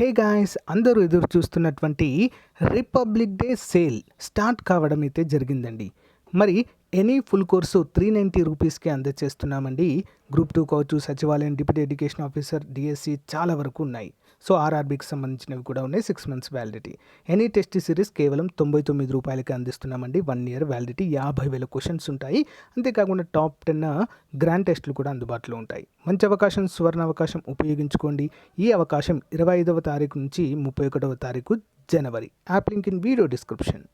Hey guys అందరూ ఎదురు చూస్తున్నటువంటి రిపబ్లిక్ డే సేల్ స్టార్ట్ కావడం అయితే జరిగిందండి. మరి any full course three ninety రూపీస్కి అందజేస్తున్నామండి గ్రూప్ టూ కావచ్చు సచివాలయం డిప్యూటీ ఎడ్యుకేషన్ ఆఫీసర్ డిఎస్సి చాలా వరకు ఉన్నాయి. సో ఆర్ఆర్బీకి సంబంధించినవి కూడా ఉన్నాయి. Six months validity any test series కేవలం తొంభై తొమ్మిది రూపాయలకి అందిస్తున్నామండి. వన్ ఇయర్ వ్యాలిడిటీ యాభై వేల క్వశ్చన్స్ ఉంటాయి. అంతేకాకుండా టాప్ టెన్ గ్రాండ్ టెస్టులు కూడా అందుబాటులో ఉంటాయి. మంచి అవకాశం సువర్ణ అవకాశం ఉపయోగించుకోండి. ఈ అవకాశం ఇరవై ఐదవ తారీఖు నుంచి ముప్పై ఒకటవ తారీఖు జనవరి. App link in video description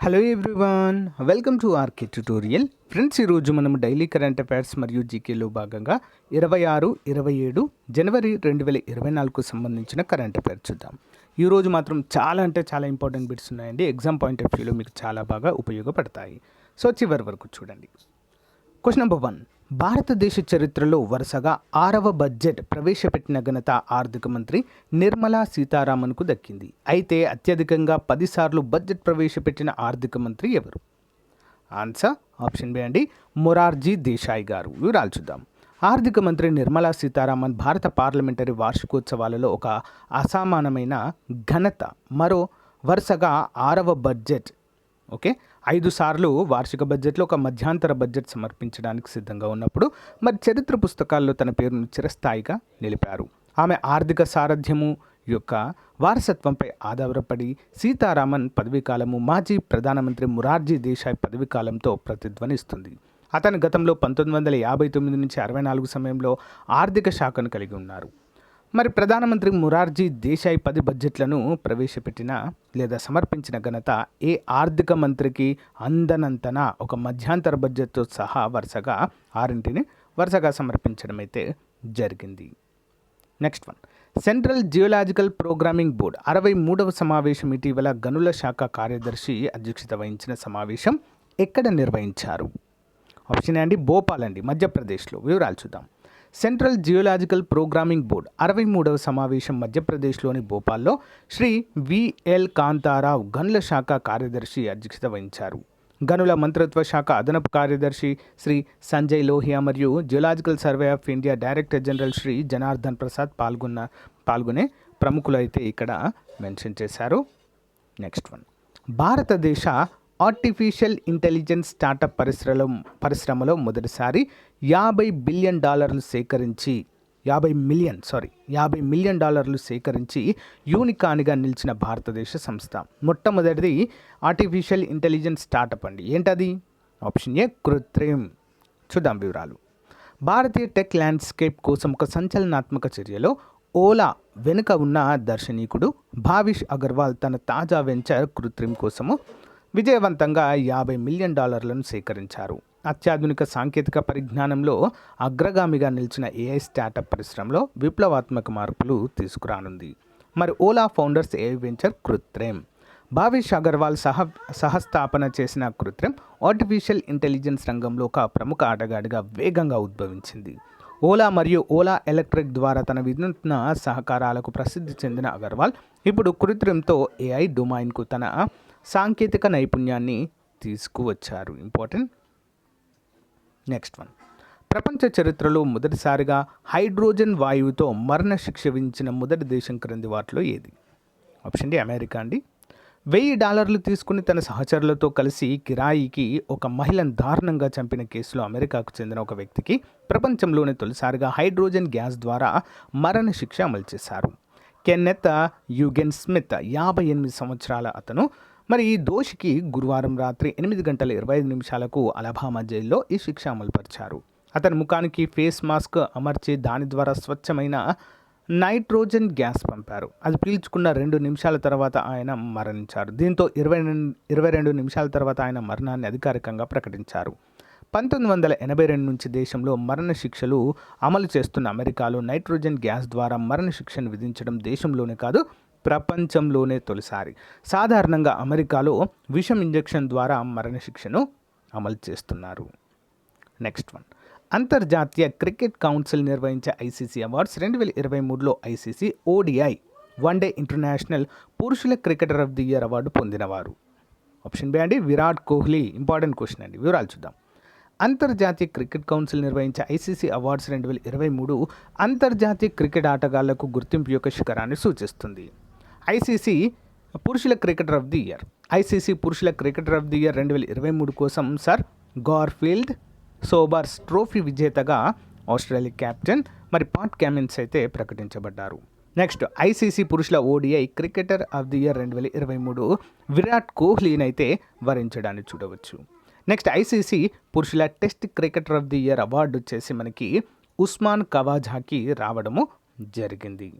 hello everyone welcome to RK tutorial friends ఈరోజు మనం డైలీ కరెంట్ అఫైర్స్ మరియు జీకేలో భాగంగా ఇరవై ఆరు ఇరవై ఏడు జనవరి రెండు వేల ఇరవై నాలుగుకు సంబంధించిన కరెంట్ అఫైర్స్ చూద్దాం. ఈరోజు మాత్రం చాలా అంటే చాలా ఇంపార్టెంట్ బిట్స్ ఉన్నాయండి. ఎగ్జామ్ పాయింట్ ఆఫ్ వ్యూలో మీకు చాలా బాగా ఉపయోగపడతాయి. సో చివరి వరకు చూడండి. Question number one. భారతదేశ చరిత్రలో వరుసగా ఆరవ బడ్జెట్ ప్రవేశపెట్టిన ఘనత ఆర్థిక మంత్రి నిర్మలా సీతారామన్కు దక్కింది. అయితే అత్యధికంగా పదిసార్లు బడ్జెట్ ప్రవేశపెట్టిన ఆర్థిక మంత్రి ఎవరు? ఆన్సర్ ఆప్షన్ బి అండి మొరార్జీ దేశాయ్ గారు. వివరాలు చూద్దాం. ఆర్థిక మంత్రి నిర్మలా సీతారామన్ భారత పార్లమెంటరీ వార్షికోత్సవాలలో ఒక అసమానమైన ఘనత మరో వరుసగా ఆరవ బడ్జెట్ ఓకే? ఐదు సార్లు వార్షిక బడ్జెట్లో ఒక మధ్యాంతర బడ్జెట్ సమర్పించడానికి సిద్ధంగా ఉన్నప్పుడు మరి చరిత్ర పుస్తకాల్లో తన పేరును చిరస్థాయిగా నిలిపారు. ఆమె ఆర్థిక సారథ్యము యొక్క వారసత్వంపై ఆధారపడి సీతారామన్ పదవీకాలము మాజీ ప్రధానమంత్రి మురార్జీ దేశాయ్ పదవీకాలంతో ప్రతిధ్వనిస్తుంది. అతను గతంలో పంతొమ్మిది వందల యాభై తొమ్మిది నుంచి అరవై నాలుగు సమయంలో ఆర్థిక శాఖను కలిగి ఉన్నారు. మరి ప్రధానమంత్రి మురార్జీ దేశాయ్ పది బడ్జెట్లను ప్రవేశపెట్టిన లేదా సమర్పించిన ఘనత ఏ ఆర్థిక మంత్రికి అందనంతన ఒక మధ్యాంతర బడ్జెట్తో సహా వరుసగా ఆరింటిని వరుసగా సమర్పించడం అయితే జరిగింది. Next one. Central geological programming board అరవై మూడవ సమావేశం ఇటీవల గనుల శాఖ కార్యదర్శి అధ్యక్షత వహించిన సమావేశం ఎక్కడ నిర్వహించారు? ఆప్షన్ అండి భోపాల్ అండి మధ్యప్రదేశ్లో. వివరాలు చూద్దాం. సెంట్రల్ జియోలాజికల్ ప్రోగ్రామింగ్ బోర్డు అరవై మూడవ సమావేశం మధ్యప్రదేశ్లోని భోపాల్లో శ్రీ విఎల్ కాంతారావు గనుల శాఖ కార్యదర్శి అధ్యక్షత వహించారు. గనుల మంత్రిత్వ శాఖ అదనపు కార్యదర్శి శ్రీ సంజయ్ లోహియా మరియు geological survey of India director general Shri Janardhan Prasad పాల్గొన్న పాల్గొనే ప్రముఖులు అయితే ఇక్కడ మెన్షన్ చేశారు. Next one. భారతదేశ ఆర్టిఫిషియల్ ఇంటెలిజెన్స్ స్టార్టప్ పరిశ్రమలో పరిశ్రమలో మొదటిసారి యాభై బిలియన్ డాలర్లు సేకరించి యాభై మిలియన్ సారీ యాభై మిలియన్ డాలర్లు సేకరించి యూనికాన్గా నిలిచిన భారతదేశ సంస్థ. మొట్టమొదటిది ఆర్టిఫిషియల్ ఇంటెలిజెన్స్ స్టార్టప్ అండి. ఏంటది? Option A Krutrim. చూద్దాం వివరాలు. భారతీయ టెక్ ల్యాండ్స్కేప్ కోసం ఒక సంచలనాత్మక చర్యలో ఓలా వెనుక ఉన్న దర్శనీకుడు భావిష్ అగర్వాల్ తన తాజా వెంచర్ కృత్రిమ్ కోసము విజయవంతంగా యాభై మిలియన్ డాలర్లను సేకరించారు. అత్యాధునిక సాంకేతిక పరిజ్ఞానంలో అగ్రగామిగా నిలిచిన ఏఐ స్టార్టప్ పరిశ్రమలో విప్లవాత్మక మార్పులు తీసుకురానుంది. మరి Ola founders AI venture Krutrim Bhavish Aggarwal సహ సహస్థాపన చేసిన కృత్రిమ్ ఆర్టిఫిషియల్ ఇంటెలిజెన్స్ రంగంలో ఒక ప్రముఖ ఆటగాడిగా వేగంగా ఉద్భవించింది. ఓలా మరియు ఓలా ఎలక్ట్రిక్ ద్వారా తన వినూత్న సహకారాలకు ప్రసిద్ధి చెందిన అగర్వాల్ ఇప్పుడు కృత్రిమంతో ఏఐ డొమైన్కు తన సాంకేతిక నైపుణ్యాన్ని తీసుకువచ్చారు. ఇంపార్టెంట్ నెక్స్ట్ వన్ ప్రపంచ చరిత్రలో మొదటిసారిగా హైడ్రోజన్ వాయువుతో మరణ శిక్ష విధించిన మొదటి దేశం క్రింది వాటిలో ఏది? ఆప్షన్ డి అమెరికా అండి. వెయ్యి డాలర్లు తీసుకుని తన సహచరులతో కలిసి కిరాయికి ఒక మహిళను దారుణంగా చంపిన కేసులో అమెరికాకు చెందిన ఒక వ్యక్తికి ప్రపంచంలోనే తొలిసారిగా హైడ్రోజన్ గ్యాస్ ద్వారా మరణ శిక్ష అమలు చేశారు. కెన్నెత్ యుగెన్ స్మిత్ యాభై ఎనిమిది సంవత్సరాల అతను మరి ఈ దోషికి గురువారం రాత్రి ఎనిమిది గంటల ఇరవై ఐదు నిమిషాలకు అలబామా జైల్లో ఈ శిక్ష అమలుపరిచారు. అతని ముఖానికి ఫేస్ మాస్క్ అమర్చి దాని ద్వారా స్వచ్ఛమైన నైట్రోజన్ గ్యాస్ పంపారు. అది పీల్చుకున్న రెండు నిమిషాల తర్వాత ఆయన మరణించారు. దీంతో ఇరవై ఇరవై రెండు నిమిషాల తర్వాత ఆయన మరణాన్ని అధికారికంగా ప్రకటించారు. పంతొమ్మిది వందల ఎనభై రెండు నుంచి దేశంలో మరణ శిక్షలు అమలు చేస్తున్న అమెరికాలో నైట్రోజన్ గ్యాస్ ద్వారా మరణ శిక్షను విధించడం దేశంలోనే కాదు ప్రపంచంలోనే తొలిసారి. సాధారణంగా అమెరికాలో విషం ఇంజెక్షన్ ద్వారా మరణశిక్షను అమలు చేస్తున్నారు. Next one. అంతర్జాతీయ క్రికెట్ కౌన్సిల్ నిర్వహించే ఐసీసీ అవార్డ్స్ రెండు వేల ఇరవై మూడులో ICC ODI one day international పురుషుల cricketer of the year award పొందినవారు. Option B అండి విరాట్ కోహ్లీ. ఇంపార్టెంట్ క్వశ్చన్ అండి. వివరాలు చూద్దాం. అంతర్జాతీయ క్రికెట్ కౌన్సిల్ నిర్వహించే ఐసీసీ అవార్డ్స్ రెండు వేల ఇరవై మూడు అంతర్జాతీయ క్రికెట్ ఆటగాళ్ళకు గుర్తింపు యొక్క శిఖరాన్ని సూచిస్తుంది. ఐసీసీ పురుషుల cricketer of the year. ICC పురుషుల క్రికెటర్ ఆఫ్ ది ఇయర్ రెండు వేల ఇరవై మూడు కోసం సర్ గార్ఫీల్డ్ సోబర్స్ ట్రోఫీ విజేతగా ఆస్ట్రేలియా కెప్టెన్ మరి పాట్ క్యామిన్స్ అయితే ప్రకటించబడ్డారు. నెక్స్ట్ ఐసీసీ పురుషుల ODI cricketer of the year రెండు వేల ఇరవై మూడు విరాట్ కోహ్లీనైతే వరించడాన్ని చూడవచ్చు. నెక్స్ట్ ఐసీసీ పురుషుల test cricketer of the year award వచ్చేసి మనకి ఉస్మాన్ కవాజాకి రావడము జరిగింది.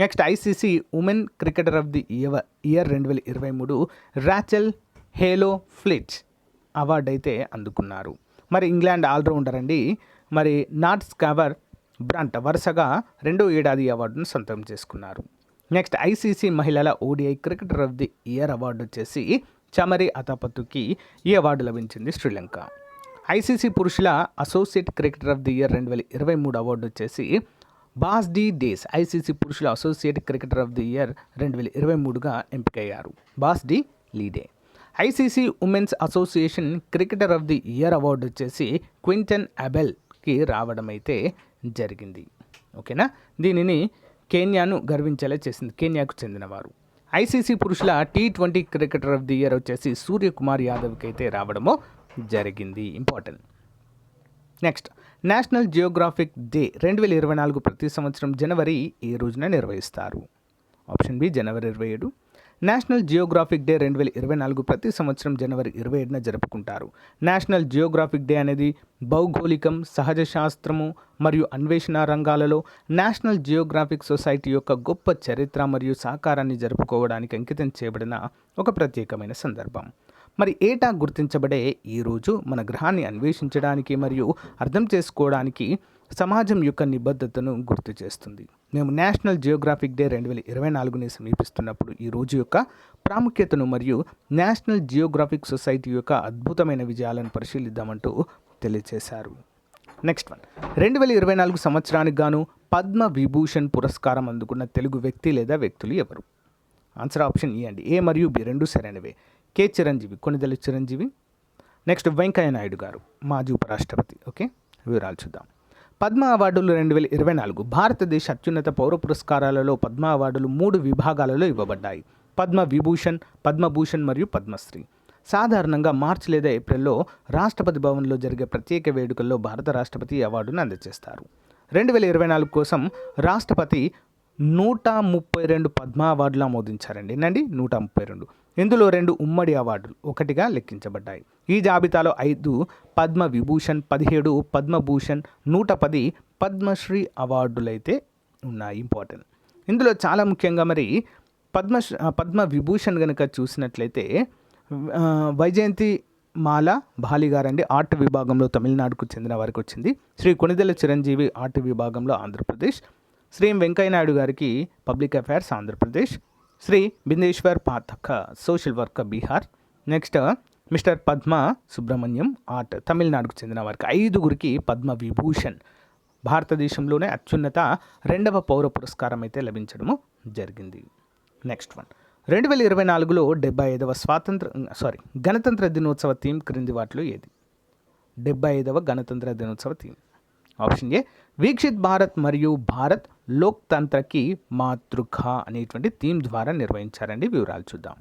Next ICC women cricketer of the year year రెండు వేల ఇరవై మూడు రాచెల్ హేలో ఫ్లిట్స్ అవార్డు అయితే అందుకున్నారు. మరి ఇంగ్లాండ్ ఆల్రౌండర్ అండి మరి నాట్ స్కవర్ బ్రంట్ వరుసగా రెండో ఏడాది అవార్డును సొంతం చేసుకున్నారు. నెక్స్ట్ ఐసీసీ మహిళల ODI cricketer of the year award వచ్చేసి చమరి అతాపత్తుకి ఈ అవార్డు లభించింది శ్రీలంక. ఐసీసీ పురుషుల associate cricketer of the year రెండు వేల ఇరవై మూడు అవార్డు వచ్చేసి బాస్ డి డేస్ ఐసీసీ పురుషుల associate cricketer of the year రెండు వేల ఇరవై మూడుగా ఎంపికయ్యారు. Bas de Leede. ICC women's association cricketer of the year award వచ్చేసి క్వింటన్ అబెల్కి రావడం అయితే జరిగింది. ఓకేనా? దీనిని కేన్యాను గర్వించేలా చేసింది కేన్యాకు చెందినవారు. ఐసీసీ పురుషుల T twenty cricketer of the year వచ్చేసి సూర్యకుమార్ యాదవ్కి అయితే రావడమో జరిగింది. Important. Next national geographic day రెండు వేల ఇరవై నాలుగు ప్రతి సంవత్సరం జనవరి ఏ రోజున నిర్వహిస్తారు. ఆప్షన్ బి జనవరి ఇరవై ఏడు. నేషనల్ జియోగ్రాఫిక్ డే రెండు వేల ఇరవై నాలుగు ప్రతి సంవత్సరం జనవరి ఇరవై ఏడున జరుపుకుంటారు. నేషనల్ జియోగ్రాఫిక్ డే అనేది భౌగోళికం సహజ శాస్త్రము మరియు అన్వేషణ రంగాలలో నేషనల్ జియోగ్రాఫిక్ సొసైటీ యొక్క గొప్ప చరిత్ర మరియు సహకారాన్ని జరుపుకోవడానికి అంకితం చేయబడిన ఒక ప్రత్యేకమైన సందర్భం. మరి ఏటా గుర్తించబడే ఈ రోజు మన గ్రహాన్ని అన్వేషించడానికి మరియు అర్థం చేసుకోవడానికి సమాజం యొక్క నిబద్ధతను గుర్తు చేస్తుంది. మేము నేషనల్ జియోగ్రాఫిక్ డే రెండు వేల ఇరవై నాలుగుని సమీపిస్తున్నప్పుడు ఈ రోజు యొక్క ప్రాముఖ్యతను మరియు నేషనల్ జియోగ్రాఫిక్ సొసైటీ యొక్క అద్భుతమైన విజయాలను పరిశీలిద్దామంటూ తెలియజేశారు. Next one. రెండు వేల ఇరవై నాలుగు సంవత్సరానికి గాను పద్మ విభూషణ్ పురస్కారం అందుకున్న తెలుగు వ్యక్తి లేదా వ్యక్తులు ఎవరు? ఆన్సర్ ఆప్షన్ ఇవ్వండి ఏ మరియు బి రెండు సరైనవే. కె చిరంజీవి కొనిదెల చిరంజీవి. నెక్స్ట్ వెంకయ్య నాయుడు గారు మాజీ ఉపరాష్ట్రపతి ఓకే? వివరాలు చూద్దాం. పద్మ అవార్డులు రెండు వేల ఇరవై నాలుగు. భారతదేశ అత్యున్నత పౌర పురస్కారాలలో పద్మ అవార్డులు మూడు విభాగాలలో ఇవ్వబడ్డాయి. పద్మ విభూషణ్ పద్మభూషణ్ మరియు పద్మశ్రీ సాధారణంగా మార్చి లేదా ఏప్రిల్లో రాష్ట్రపతి భవన్లో జరిగే ప్రత్యేక వేడుకల్లో భారత రాష్ట్రపతి అవార్డును అందజేస్తారు. రెండు వేల ఇరవై నాలుగు కోసం రాష్ట్రపతి నూట ముప్పై రెండు పద్మ అవార్డులు ఆమోదించారండి. ఏంటండి నూట ముప్పై రెండు. ఇందులో రెండు ఉమ్మడి అవార్డులు ఒకటిగా లెక్కించబడ్డాయి. ఈ జాబితాలో ఐదు పద్మ విభూషణ్ పదిహేడు పద్మభూషణ్ నూట పది పద్మశ్రీ అవార్డులైతే ఉన్నాయి ఇంపార్టెంట్. ఇందులో చాలా ముఖ్యంగా మరి పద్మ పద్మ విభూషణ్ కనుక చూసినట్లయితే వైజయంతి మాల బాలిగారండి ఆర్ట్ విభాగంలో తమిళనాడుకు చెందిన వారికి వచ్చింది. శ్రీ కొనిదెల చిరంజీవి ఆర్ట్ విభాగంలో ఆంధ్రప్రదేశ్. శ్రీ వెంకయ్య నాయుడు గారికి public affairs Andhra Pradesh. Shri Bindeshwar Pathak social work Bihar. Next mister Padma Subrahmanyam art తమిళనాడుకు చెందిన వారికి ఐదుగురికి పద్మ విభూషణ్. భారతదేశంలోనే అత్యున్నత రెండవ పౌర పురస్కారం అయితే లభించడము జరిగింది. నెక్స్ట్ వన్ రెండు వేల ఇరవై నాలుగులో డెబ్బై ఐదవ స్వాతంత్ర సారీ గణతంత్ర దినోత్సవ థీమ్ క్రింది వాటిలో ఏది? డెబ్బై ఐదవ గణతంత్ర దినోత్సవ theme. Option A Viksit Bharat మరియు భారత్ లోక్తంత్రకి మాతృక అనేటువంటి థీమ్ ద్వారా నిర్వహించారండి వివరాలు చూద్దాం.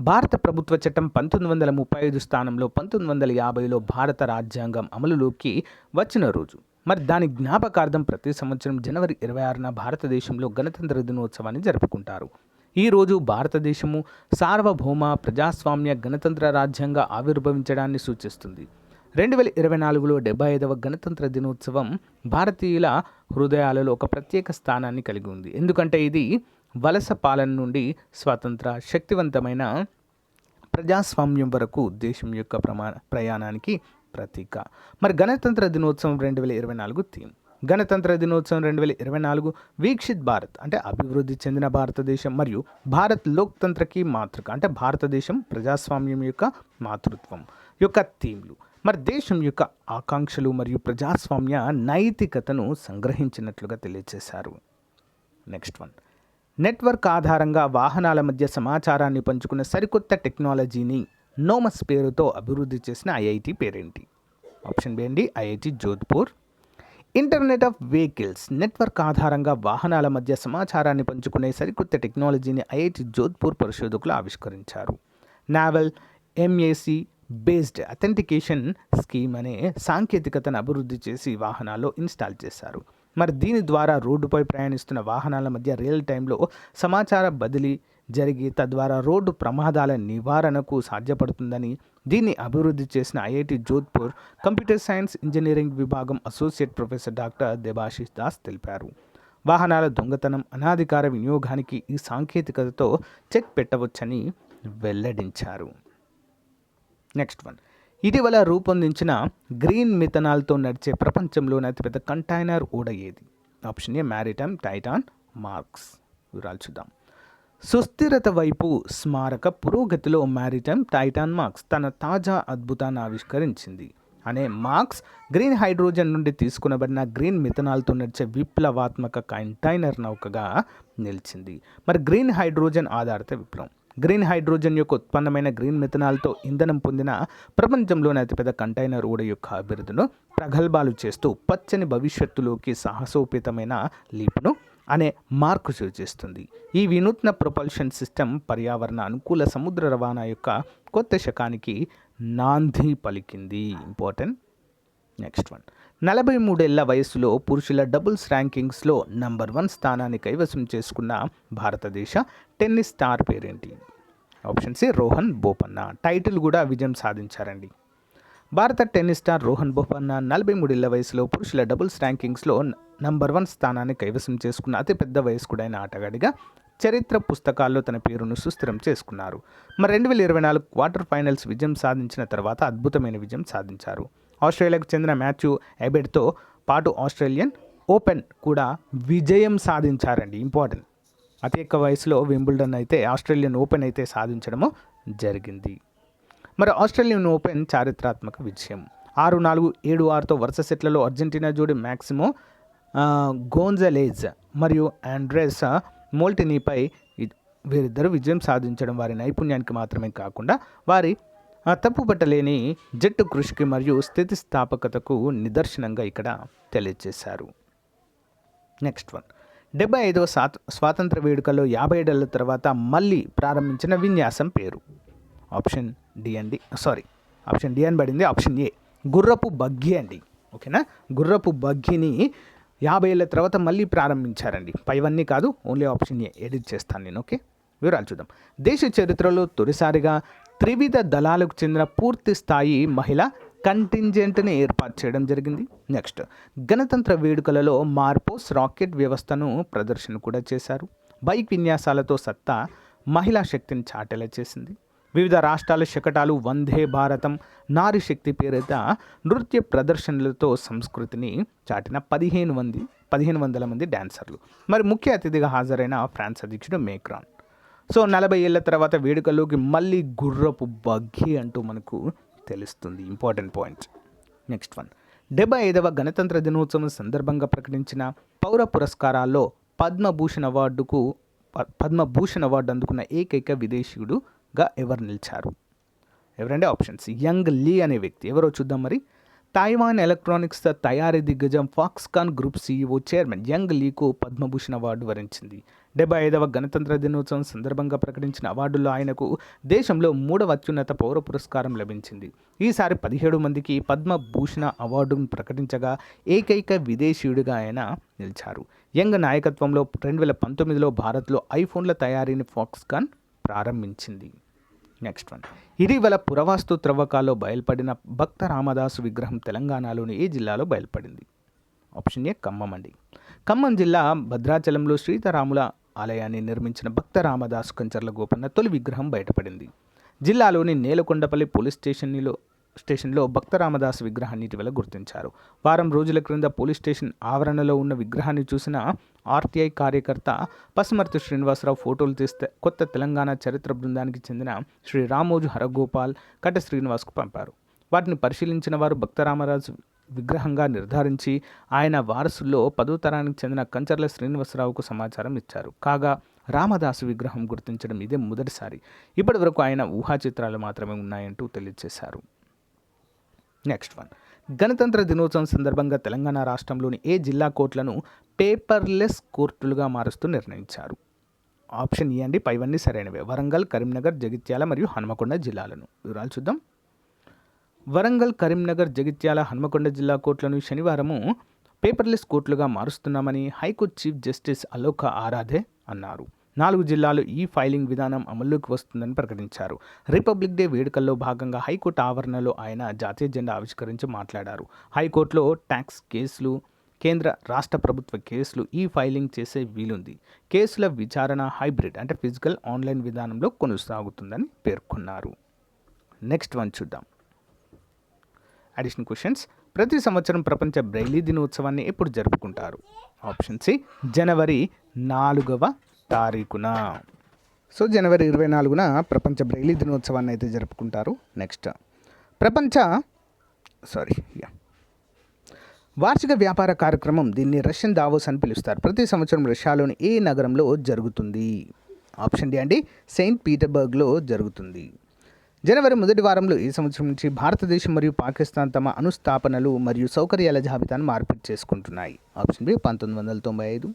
భారత ప్రభుత్వ చట్టం పంతొమ్మిది వందల ముప్పై ఐదు స్థానంలో పంతొమ్మిది వందల యాభైలో భారత రాజ్యాంగం అమలులోకి వచ్చిన రోజు. మరి దాని జ్ఞాపకార్థం ప్రతి సంవత్సరం జనవరి ఇరవై ఆరున భారతదేశంలో గణతంత్ర దినోత్సవాన్ని జరుపుకుంటారు. ఈరోజు భారతదేశము సార్వభౌమ ప్రజాస్వామ్య గణతంత్ర రాజ్యంగా ఆవిర్భవించడాన్ని సూచిస్తుంది. రెండు వేల ఇరవై నాలుగులో డెబ్బై ఐదవ గణతంత్ర దినోత్సవం భారతీయుల హృదయాలలో ఒక ప్రత్యేక స్థానాన్ని కలిగి ఉంది. ఎందుకంటే ఇది వలస పాలన నుండి స్వతంత్ర శక్తివంతమైన ప్రజాస్వామ్యం వరకు దేశం యొక్క ప్రమా ప్రయాణానికి ప్రతీక. మరి గణతంత్ర దినోత్సవం రెండు వేల ఇరవై నాలుగు థీమ్. గణతంత్ర దినోత్సవం రెండు వేల ఇరవై నాలుగు వీక్షిత్ భారత్ అంటే అభివృద్ధి చెందిన భారతదేశం మరియు భారత్ లోక్తంత్రకి మాతృక అంటే భారతదేశం ప్రజాస్వామ్యం యొక్క మాతృత్వం యొక్క థీమ్లు. మరి దేశం యొక్క ఆకాంక్షలు మరియు ప్రజాస్వామ్య నైతికతను సంగ్రహించినట్లుగా తెలియజేశారు నెక్స్ట్ వన్ నెట్వర్క్ ఆధారంగా వాహనాల మధ్య సమాచారాన్ని పంచుకున్న సరికొత్త టెక్నాలజీని నోమస్ పేరుతో అభివృద్ధి చేసిన ఐఐటి పేరేంటి? ఆప్షన్ బి అండి IIT Jodhpur. Internet of vehicles network ఆధారంగా వాహనాల మధ్య సమాచారాన్ని పంచుకునే సరికొత్త టెక్నాలజీని ఐఐటి జోధ్పూర్ పరిశోధకులు ఆవిష్కరించారు. Novel MAC based authentication scheme అనే సాంకేతికతను అభివృద్ధి చేసి వాహనాల్లో ఇన్స్టాల్ చేశారు. మరి దీని ద్వారా రోడ్డుపై ప్రయాణిస్తున్న వాహనాల మధ్య రియల్ టైంలో సమాచార బదిలీ జరిగి తద్వారా రోడ్డు ప్రమాదాల నివారణకు సాధ్యపడుతుందని దీన్ని అభివృద్ధి చేసిన IIT Jodhpur computer science engineering విభాగం associate professor doctor Debashish Das తెలిపారు. వాహనాల దొంగతనం అనాధికార వినియోగానికి ఈ సాంకేతికతతో చెక్ పెట్టవచ్చని వెల్లడించారు. నెక్స్ట్ వన్ ఇటీవల రూపొందించిన గ్రీన్ మిథనాల్తో నడిచే ప్రపంచంలోని అతిపెద్ద కంటైనర్ ఓడ ఏది option A maritime Titan marks. వివరాలు చూద్దాం. సుస్థిరత వైపు స్మారక పురోగతిలో మ్యారిటైమ్ టైటాన్ మార్క్స్ తన తాజా అద్భుతాన్ని ఆవిష్కరించింది. అనే మార్క్స్ గ్రీన్ హైడ్రోజన్ నుండి తీసుకునబడిన గ్రీన్ మిథనాల్తో నడిచే విప్లవాత్మక కంటైనర్ నౌకగా నిలిచింది. మరి గ్రీన్ హైడ్రోజన్ ఆధారిత విప్లవం. గ్రీన్ హైడ్రోజన్ యొక్క ఉత్పన్నమైన గ్రీన్ మిథనాల్తో ఇంధనం పొందిన ప్రపంచంలోని అతిపెద్ద కంటైనర్ ఓడ యొక్క అభివృద్ధిను ప్రగల్భాలు చేస్తూ పచ్చని భవిష్యత్తులోకి సాహసోపేతమైన లీపును అనే మార్కు సూచిస్తుంది. ఈ వినూత్న ప్రొపల్షన్ సిస్టమ్ పర్యావరణ అనుకూల సముద్ర రవాణా యొక్క కొత్త శకానికి నాంది పలికింది. ఇంపార్టెంట్ నెక్స్ట్ వన్ నలభై మూడేళ్ళ వయసులో పురుషుల డబుల్స్ ర్యాంకింగ్స్లో నంబర్ వన్ స్థానాన్ని కైవసం చేసుకున్న భారతదేశ టెన్నిస్ స్టార్ పేరేంటి? Option C Rohan Bopanna. Title కూడా విజయం సాధించారండి. భారత టెన్నిస్ స్టార్ రోహన్ బోపన్న నలభై మూడేళ్ళ వయసులో పురుషుల డబుల్స్ ర్యాంకింగ్స్లో నంబర్ వన్ స్థానాన్ని కైవసం చేసుకున్న అతిపెద్ద వయస్కుడైన ఆటగాడిగా చరిత్ర పుస్తకాల్లో తన పేరును సుస్థిరం చేసుకున్నారు. మరి రెండు వేల ఇరవై నాలుగు క్వార్టర్ ఫైనల్స్ విజయం సాధించిన తర్వాత అద్భుతమైన విజయం సాధించారు. ఆస్ట్రేలియాకు చెందిన మ్యాథ్యూ ఎబెడ్తో పాటు ఆస్ట్రేలియన్ ఓపెన్ కూడా విజయం సాధించారండి. ఇంపార్టెంట్. అతి ఎక్కువ వయసులో వింబుల్డన్ అయితే ఆస్ట్రేలియన్ ఓపెన్ అయితే సాధించడము జరిగింది. మరి ఆస్ట్రేలియన్ ఓపెన్ చారిత్రాత్మక విజయం. ఆరు నాలుగు ఏడు ఆరుతో వరుస సెట్లలో అర్జెంటీనా జోడి మ్యాక్సిమో గోన్జలేజ్ మరియు ఆండ్రెస్ మోల్టినీపై వీరిద్దరూ విజయం సాధించడం వారి నైపుణ్యానికి మాత్రమే కాకుండా వారి తప్పుపట్టలేని జట్టు కృషికి మరియు స్థితిస్థాపకతకు నిదర్శనంగా ఇక్కడ తెలియజేశారు. నెక్స్ట్ వన్ డెబ్బై ఐదవ స్వాత స్వాతంత్ర వేడుకల్లో యాభై ఏడేళ్ళ తర్వాత మళ్ళీ ప్రారంభించిన విన్యాసం పేరు. ఆప్షన్ డి అండి సారీ ఆప్షన్ డి అని పడింది ఆప్షన్ ఏ గుర్రపు బగ్గి అండి. ఓకేనా గుర్రపు బగ్గిని యాభై ఏళ్ళ తర్వాత మళ్ళీ ప్రారంభించారండి. పైవన్నీ కాదు ఓన్లీ ఆప్షన్ ఏ ఎడిట్ చేస్తాను నేను ఓకే వివరాలు చూద్దాం. దేశ చరిత్రలో తొలిసారిగా త్రివిధ దళాలకు చెందిన పూర్తి స్థాయి మహిళ కంటింజెంట్ని ఏర్పాటు చేయడం జరిగింది. నెక్స్ట్ గణతంత్ర వేడుకలలో మార్పోస్ రాకెట్ వ్యవస్థను ప్రదర్శన కూడా చేశారు. బైక్ విన్యాసాలతో సత్తా మహిళా శక్తిని చాటేలా చేసింది. వివిధ రాష్ట్రాల శకటాలు వందే భారతం నారి శక్తి పేరిత నృత్య ప్రదర్శనలతో సంస్కృతిని చాటిన పదిహేను మంది పదిహేను వందల మంది డాన్సర్లు. మరి ముఖ్య అతిథిగా హాజరైన ఫ్రాన్స్ అధ్యక్షుడు మేక్రాన్. సో నలభై ఏళ్ళ తర్వాత వేడుకల్లోకి మళ్ళీ గుర్రపు బగ్గి అంటూ మనకు తెలుస్తుంది. Important point. Next one. డెబ్బై ఐదవ గణతంత్ర దినోత్సవం సందర్భంగా ప్రకటించిన పౌర పురస్కారాల్లో పద్మభూషణ్ అవార్డుకు పద్మభూషణ్ అవార్డు అందుకున్న ఏకైక విదేశీయుడుగా ఎవరు నిలిచారు? ఎవరంటే ఆప్షన్స్. యంగ్ లీ అనే వ్యక్తి. ఎవరో చూద్దాం మరి. తైవాన్ ఎలక్ట్రానిక్స్ తయారీ దిగ్గజం Foxconn group CEO chairman Young leak Padma Bhushan award వరించింది. డెబ్బై ఐదవ గణతంత్ర దినోత్సవం సందర్భంగా ప్రకటించిన అవార్డుల్లో ఆయనకు దేశంలో మూడవ అత్యున్నత పౌర పురస్కారం లభించింది. ఈసారి పదిహేడు మందికి పద్మభూషణ అవార్డును ప్రకటించగా ఏకైక విదేశీయుడిగా ఆయన నిలిచారు. యంగ్ నాయకత్వంలో రెండు వేల పంతొమ్మిదిలో భారత్లో ఐఫోన్ల తయారీని ఫాక్స్కాన్ ప్రారంభించింది. నెక్స్ట్ వన్ ఇటీవల పురవాస్తు త్రవ్వకాల్లో బయలుపడిన భక్త రామదాసు విగ్రహం తెలంగాణలోని ఏ జిల్లాలో బయలుపడింది? ఆప్షన్ ఏ ఖమ్మం అండి ఖమ్మం జిల్లా భద్రాచలంలో సీతారాముల ఆలయాన్ని నిర్మించిన భక్త రామదాసు కంచర్ల గోపన్న తొలి విగ్రహం బయటపడింది. జిల్లాలోని నేలకొండపల్లి పోలీస్ స్టేషన్లో స్టేషన్లో భక్త రామదాసు విగ్రహాన్ని ఇటీవల గుర్తించారు. వారం రోజుల క్రింద పోలీస్ స్టేషన్ ఆవరణలో ఉన్న విగ్రహాన్ని చూసిన ఆర్టీఐ కార్యకర్త పసుమర్తి శ్రీనివాసరావు ఫోటోలు తీస్తే కొత్త తెలంగాణ చరిత్ర బృందానికి చెందిన శ్రీ రామోజు హరగోపాల్ కట శ్రీనివాస్కు పంపారు. వాటిని పరిశీలించిన వారు భక్తరామరాజు విగ్రహంగా నిర్ధారించి ఆయన వారసుల్లో పదో తరానికి చెందిన కంచర్ల శ్రీనివాసరావుకు సమాచారం ఇచ్చారు. కాగా రామదాసు విగ్రహం గుర్తించడం ఇదే మొదటిసారి. ఇప్పటి వరకు ఆయన ఊహా చిత్రాలు మాత్రమే ఉన్నాయంటూ తెలియజేశారు. Next one. గణతంత్ర దినోత్సవం సందర్భంగా తెలంగాణ రాష్ట్రంలోని ఏ జిల్లా కోర్టులను పేపర్లెస్ కోర్టులుగా మారుస్తూ నిర్ణయించారు. ఆప్షన్ ఏ అండి పైవన్నీ సరైనవే. వరంగల్ కరీంనగర్ జగిత్యాల మరియు హనుమకొండ జిల్లాలను. వివరాలు చూద్దాం. వరంగల్ కరీంనగర్ జగిత్యాల హనుమకొండ జిల్లా కోర్టులను శనివారము పేపర్లెస్ కోర్టులుగా మారుస్తున్నామని high court chief justice Alok Aradhe అన్నారు. నాలుగు జిల్లాలు ఈ ఫైలింగ్ విధానం అమల్లోకి వస్తుందని ప్రకటించారు. రిపబ్లిక్ డే వేడుకల్లో భాగంగా హైకోర్టు ఆవరణలో ఆయన జాతీయ జెండా ఆవిష్కరించి మాట్లాడారు. హైకోర్టులో ట్యాక్స్ కేసులు కేంద్ర రాష్ట్ర ప్రభుత్వ కేసులు ఈ ఫైలింగ్ చేసే వీలుంది. కేసుల విచారణ హైబ్రిడ్ అంటే ఫిజికల్ ఆన్లైన్ విధానంలో కొనసాగుతుందని పేర్కొన్నారు. నెక్స్ట్ వన్ చూద్దాం. అడిషనల్ క్వశ్చన్స్ ప్రతి సంవత్సరం ప్రపంచ బ్రైలీ దినోత్సవాన్ని ఎప్పుడు జరుపుకుంటారు? ఆప్షన్ సి జనవరి నాలుగవ తారీఖున. సో జనవరి ఇరవై నాలుగున ప్రపంచ బ్రెయిలీ దినోత్సవాన్ని అయితే జరుపుకుంటారు. నెక్స్ట్. ప్రపంచ సారీ యా. వార్షిక వ్యాపార కార్యక్రమం దీన్ని రష్యన్ దావోస్ అని పిలుస్తారు. ప్రతి సంవత్సరం రష్యాలోని ఏ నగరంలో జరుగుతుంది? ఆప్షన్ డి అండి సెయింట్ పీటర్బర్గ్లో జరుగుతుంది. జనవరి మొదటి వారంలో ఈ సంవత్సరం నుంచి భారతదేశం మరియు పాకిస్తాన్ తమ అనుస్థాపనలు మరియు సౌకర్యాల జాబితాను మార్పిడి చేసుకుంటున్నాయి. ఆప్షన్ బి పంతొమ్మిది వందల తొంభై ఐదు.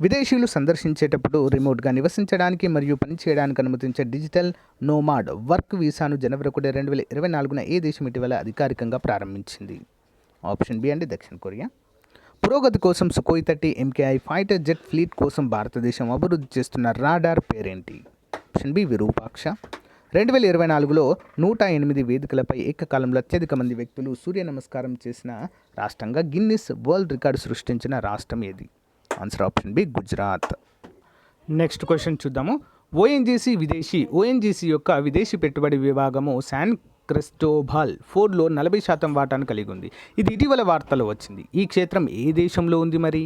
విదేశీయులు సందర్శించేటప్పుడు రిమోట్గా నివసించడానికి మరియు పనిచేయడానికి అనుమతించే డిజిటల్ నోమాడ్ వర్క్ వీసాను జనవరి ఒకటి రెండు వేల ఇరవై నాలుగున ఏ దేశం ఇటీవల అధికారికంగా ప్రారంభించింది? ఆప్షన్ బి అండి దక్షిణ కొరియా. పురోగతి కోసం Sukhoi thirty MKI fighter jet fleet కోసం భారతదేశం అభివృద్ధి చేస్తున్న రాడార్ పేరేంటి? Option B Virupaksha. రెండు వేల ఇరవై నాలుగులో నూట ఎనిమిది వేదికలపై ఏకకాలంలో అత్యధిక మంది వ్యక్తులు సూర్య నమస్కారం చేసిన రాష్ట్రంగా గిన్నిస్ వరల్డ్ రికార్డు సృష్టించిన రాష్ట్రం ఏది? Answer option B Gujarat next question చూద్దాము. ఓఎన్జీసీ విదేశీ ఓఎన్జీసీ యొక్క విదేశీ పెట్టుబడి విభాగము శాన్ క్రిస్టోబాల్ ఫోర్డ్లో నలభై శాతం వాటాను కలిగి ఉంది. ఇది ఇటీవల వార్తలో వచ్చింది. ఈ క్షేత్రం ఏ దేశంలో ఉంది మరి?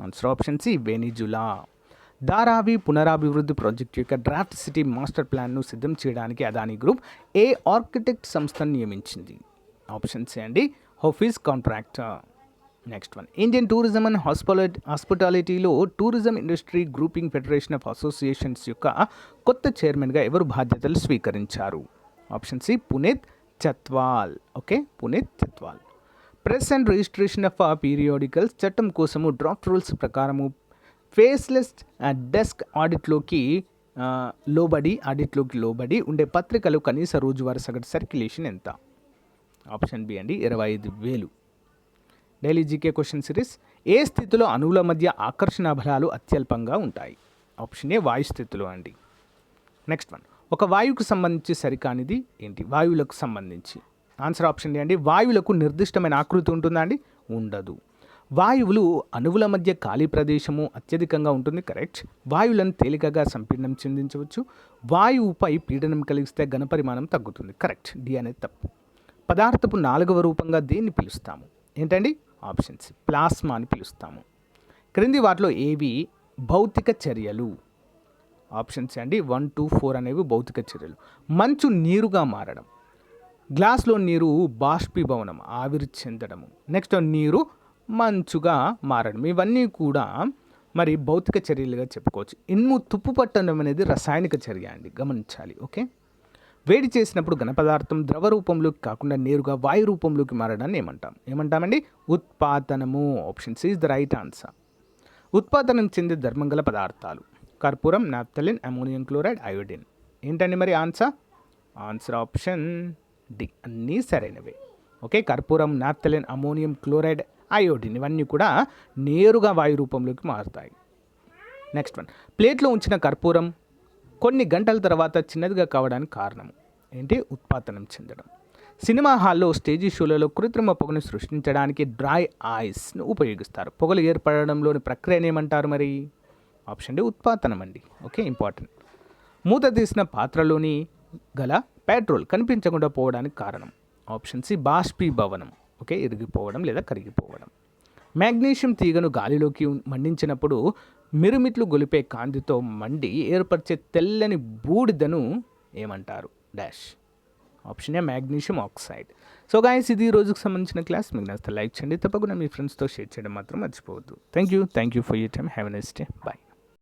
Answer option C Venezuela Dharavi పునరాభివృద్ధి project యొక్క డ్రాఫ్ట్ సిటీ మాస్టర్ ప్లాన్ను సిద్ధం చేయడానికి అదానీ గ్రూప్ ఏ ఆర్కిటెక్ట్ సంస్థను నియమించింది? ఆప్షన్ సి అండి Hafeez Contractor. Next one Indian tourism and hospitality హాస్పిటాలిటీలో tourism industry grouping federation of associations యొక్క కొత్త చైర్మన్గా ఎవరు బాధ్యతలు స్వీకరించారు? Option C Puneet Chatwal okay Puneet Chatwal press and registration of periodicals చట్టం కోసము డ్రాఫ్ట్ రూల్స్ ప్రకారము ఫేస్లెస్ డెస్క్ ఆడిట్లోకి లోబడి ఆడిట్లోకి లోబడి ఉండే పత్రికలు కనీస రోజువారీ సగటు సర్క్యులేషన్ ఎంత ఆప్షన్ బి అండి ఇరవై ఐదు వేలు. డైలీ జీకే క్వశ్చన్ సిరీస్ ఏ స్థితిలో అణువుల మధ్య ఆకర్షణ బలాలు అత్యల్పంగా ఉంటాయి? ఆప్షన్ ఏ వాయు స్థితిలో అండి. నెక్స్ట్ వన్ ఒక వాయువుకు సంబంధించి సరికానిది ఏంటి? వాయువులకు సంబంధించి. ఆన్సర్ ఆప్షన్ ఏంటి వాయువులకు నిర్దిష్టమైన ఆకృతి ఉంటుందా అండి? ఉండదు. వాయువులు అణువుల మధ్య ఖాళీ ప్రదేశము అత్యధికంగా ఉంటుంది కరెక్ట్. వాయువులను తేలికగా సంపీడనం చెందించవచ్చు. వాయువుపై పీడనం కలిగిస్తే ఘనపరిమాణం తగ్గుతుంది కరెక్ట్. డి అనేది తప్పు. పదార్థపు నాలుగవ రూపంగా దేన్ని పిలుస్తాము? ఏంటండి? ఆప్షన్స్. ప్లాస్మా అని పిలుస్తాము. క్రింది వాటిలో ఏవి? భౌతిక చర్యలు. ఆప్షన్స్ అండి. వన్ టూ ఫోర్ అనేవి భౌతిక చర్యలు. మంచు నీరుగా మారడం. గ్లాస్లో నీరు బాష్పీభవనం ఆవిరి చెందడము. నెక్స్ట్ నీరు మంచుగా మారడం. ఇవన్నీ కూడా మరి భౌతిక చర్యలుగా చెప్పుకోవచ్చు. ఇనుము తుప్పు పట్టడం అనేది రసాయనిక చర్య అండి. గమనించాలి. ఓకే? వేడి చేసినప్పుడు ఘనపదార్థం ద్రవ రూపంలోకి కాకుండా నేరుగా వాయు రూపంలోకి మారడాన్ని ఏమంటాం? ఏమంటామండి? ఉత్పాదనము. Option C is the right answer ఉత్పాదనం చెందే ధర్మంగల పదార్థాలు. కర్పూరం నాప్థలిన్ అమోనియం క్లోరైడ్ అయోడిన్. ఏంటండి మరి ఆన్సర్? Answer option D. అన్నీ సరైనవే. ఓకే కర్పూరం నాప్థలిన్ అమోనియం క్లోరైడ్ అయోడిన్ ఇవన్నీ కూడా నేరుగా వాయు రూపంలోకి మారుతాయి. నెక్స్ట్ వన్ ప్లేట్లో ఉంచిన కర్పూరం కొన్ని గంటల తర్వాత చిన్నదిగా కావడానికి కారణం ఏంటి? ఉత్పాదనం చెందడం. సినిమా హాల్లో స్టేజీ షోలలో కృత్రిమ పొగను సృష్టించడానికి డ్రై ఐస్ను ఉపయోగిస్తారు. పొగలు ఏర్పడడంలోని ప్రక్రియను ఏమంటారు మరి? ఆప్షన్ డి ఉత్పాదనం అండి. Okay important. మూత తీసిన పాత్రలోని గల పెట్రోల్ కనిపించకుండా పోవడానికి కారణం ఆప్షన్ సి బాష్పీభవనం. ఓకే ఇరిగిపోవడం లేదా కరిగిపోవడం. మ్యాగ్నీషియం తీగను గాలిలోకి మండించినప్పుడు మిరుమిట్లు గొలిపే కాంతితో మండి ఏర్పరిచే తెల్లని బూడిదను ఏమంటారు? Dash. Option A magnesium oxide. So guys ఇది ఈ రోజుకు సంబంధించిన క్లాస్. మీకు నచ్చితే లైక్ చేయండి. తప్పకుండా మీ ఫ్రెండ్స్తో షేర్ చేయడం మాత్రం మర్చిపోవద్దు. Thank you thank you for you time. Have next day. Bye.